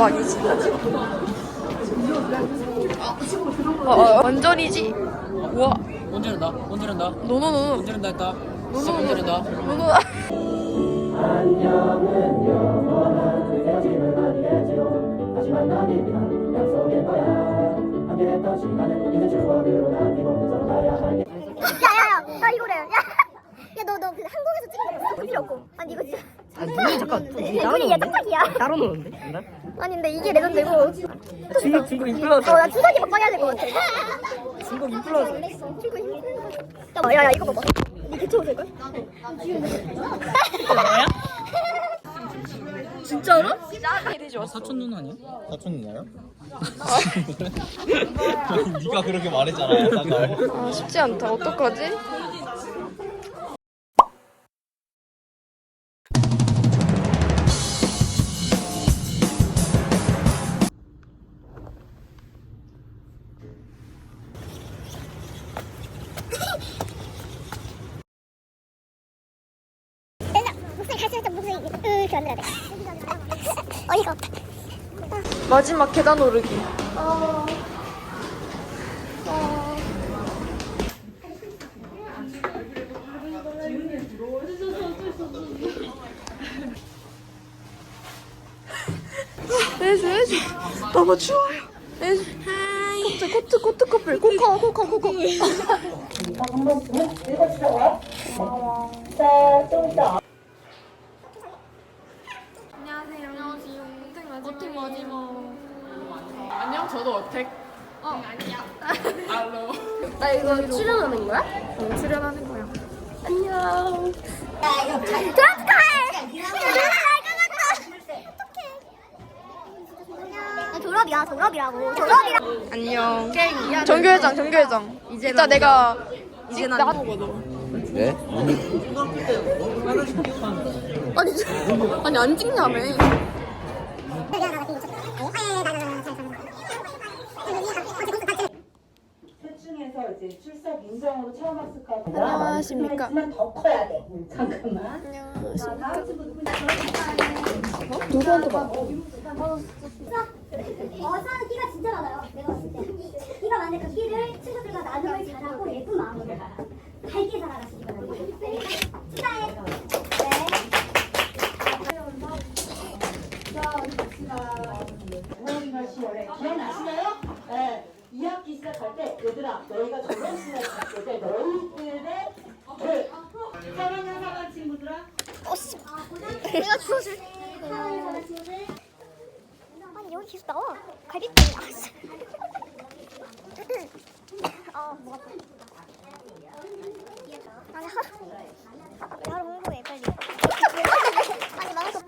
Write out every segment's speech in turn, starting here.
대박이지. 어, 어, 완전이지. 우와. 언제는다? 언제는다? 노노노. 언제는다 했다? 노노노. 언제는다? 노노. 야야야 야 이거래 야야너너 한국에서 찍은 거? 필요 없고 아니 이거 진짜 아, 눈이 잠깐 좀 눈이 따로 얘 노는데? 깜짝이야 따로 노는데? 아니 근데 이게 레전드고 중국 중국 인플루언서 어나 주사기 먹방 해야 될 것 같아 중국 인플루언서 친구 힘 야, 야야 이거 봐봐 니 개처우 될걸? 진짜로? 사촌 누나 아니야? 사촌 누나요? 네가 그렇게 말했잖아 약간 아, 쉽지 않다. 어떡하지? 없다 마지막 계단 오르기. 어... 애주, 애주. 너무 추워요. 애주. 코트, 코트, 코트 커플. 코카, 코카, 코카. 안녕하세요. 안녕하세요. 어택 마지막. 안녕, 저도 어택. 어, 아니야. 알로. 나 이거 출연하는 거야? 응, 출연하는 거야. 안녕 드라마 축하해 누나 어떡해 졸업이야 졸업이라고 졸업이라 안녕. 정교회장, 정교회장. 이따 내가 이제 나 네? 아니, 아니, 안 찍냐며. 이제 같아요. 안녕하십니까. 하지만 더 커야 돼. 잠깐만. 안녕하십니까. 어서는 끼가 진짜 많아요 내가 봤을 때 끼가 많은데 그 끼를 친구들과 나눔을 잘하고 예쁜 마음으로 밝게 살아가시기 바랍니다 축하해 오늘 10월에 기억나시나요? 네. 2학기 시작할 때 얘들아 너희가 졸업식을 갔을 때 너희들의 그 3학년 4반 친구들아. 어씨 내가 아니 여기 계속 나와. 아 뭐가 아니 하루 하루 홍보해 빨리 아니 망했어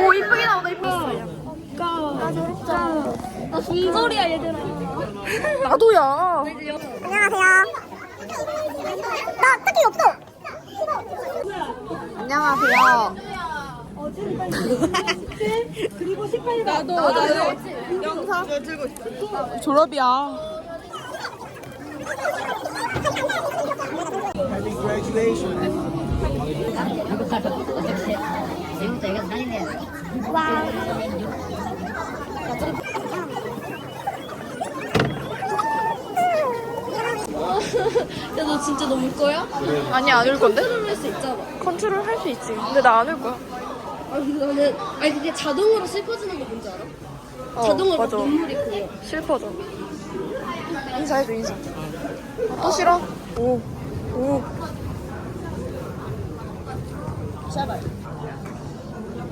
오, 이쁘게 나온다, 이쁘게. 나 중거리야 얘들아 나도야. 안녕하세요 나 특기 없어 안녕하세요. 나도, 나도. 영상. 졸업이야. 와 야, 너 진짜 너무 울 거야? 아니, 안올 건데? 할수 있잖아. 컨트롤 할 수 있지. 근데 나안올 거야. 아, 근데 나는, 아니, 그게 자동으로 슬퍼지는 거 뭔지 알아? 어, 자동으로 맞아. 눈물이 고여. 슬퍼져. 인사해줘, 인사. 아, 또 싫어? 오, 오.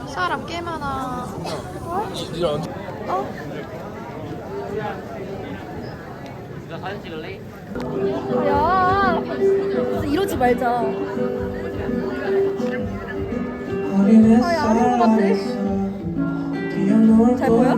사람 꽤 많아. 어? 야, 이러지 말자. 아예 아닌 것 같아. 잘 보여?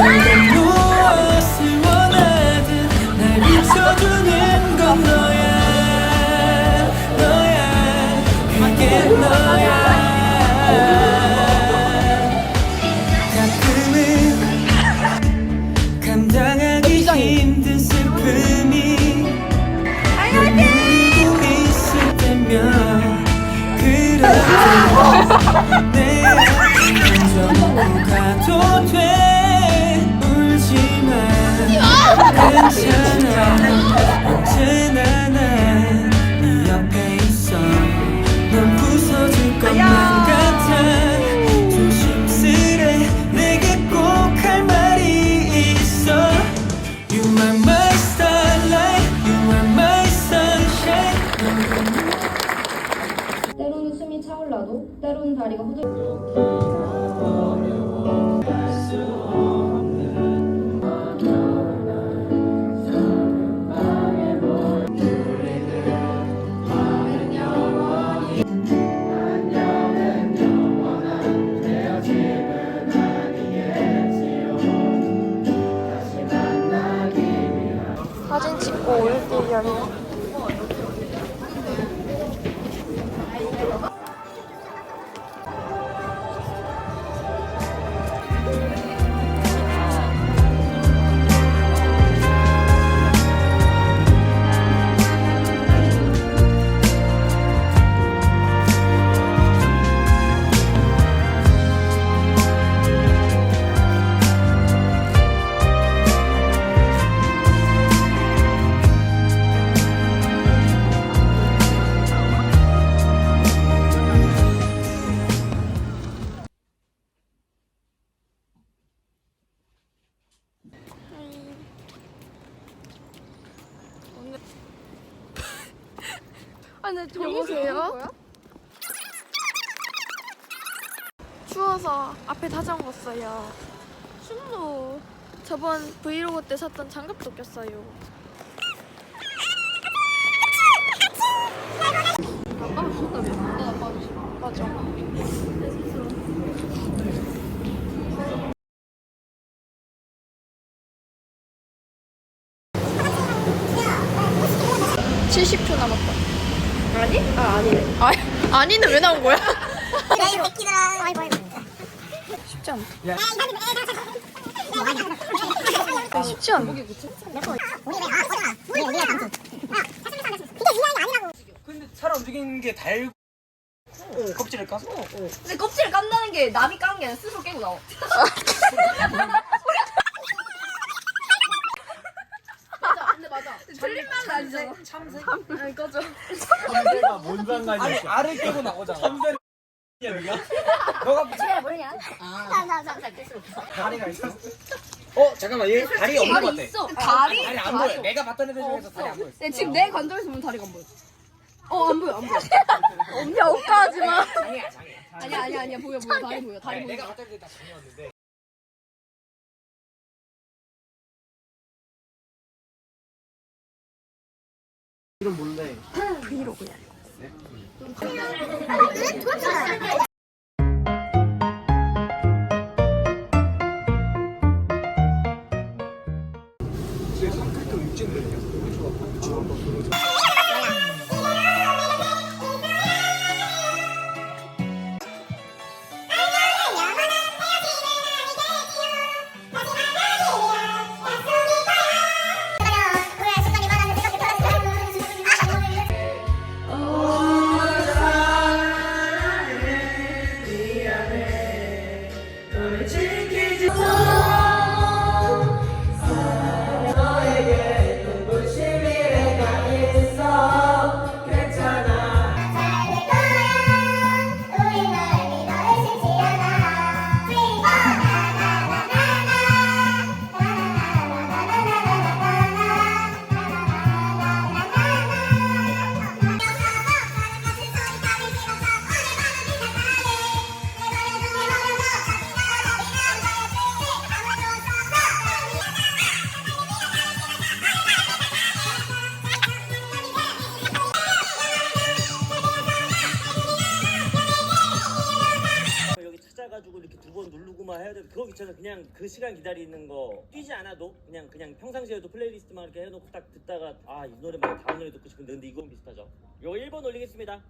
Ah! 앞에 자전거 써요. 춤도 저번 브이로그 때 샀던 장갑도 꼈어요. 맞아. (70초) 남았다 아니? 아 아니네 아, 아니는 왜 나온 거야? 아이고 아이고 쉽지 않다 아, 쉽지 않아 근데 살아 움직이는 게 달 고 껍질을 까서 근데 껍질을 깐다는 게 남이 까는 게 아니라 스스로 깨고 나와. 맞아, 근데 맞아. 틀린 말은 아니잖아. 참새. 아니 꺼져. 내가 뭔 상관이 아니 알을 깨고 나오잖아 참새야 네가? 너가 붙여 모르냐 나나나 다리가 있어 어 잠깐만 얘 다리 없는 것 같아 있어. 다리? 다리 안 보여 내가 봤던 애들 중에서 다리 안 보여 네, 지금 내 관점에서 보면 다리가 안 보여. 어, 안 보여, 안 보여. 야 오빠 우와. 장이야 장이야. 아니야 아니야 아니야 보여 보여 다리 보여 다리 아니, 보여. 내가 봤을 때다 장이었는데. 이름 몰래. 여기 해야 돼. 그거 귀찮아. 그냥 그 시간 기다리는 거 뛰지 않아도 그냥 그냥 평상시에도 플레이리스트만 이렇게 해놓고 딱 듣다가 아 이 노래만 다음 노래 듣고 싶은데 근데 이건 비슷하죠. 요거 1번 올리겠습니다.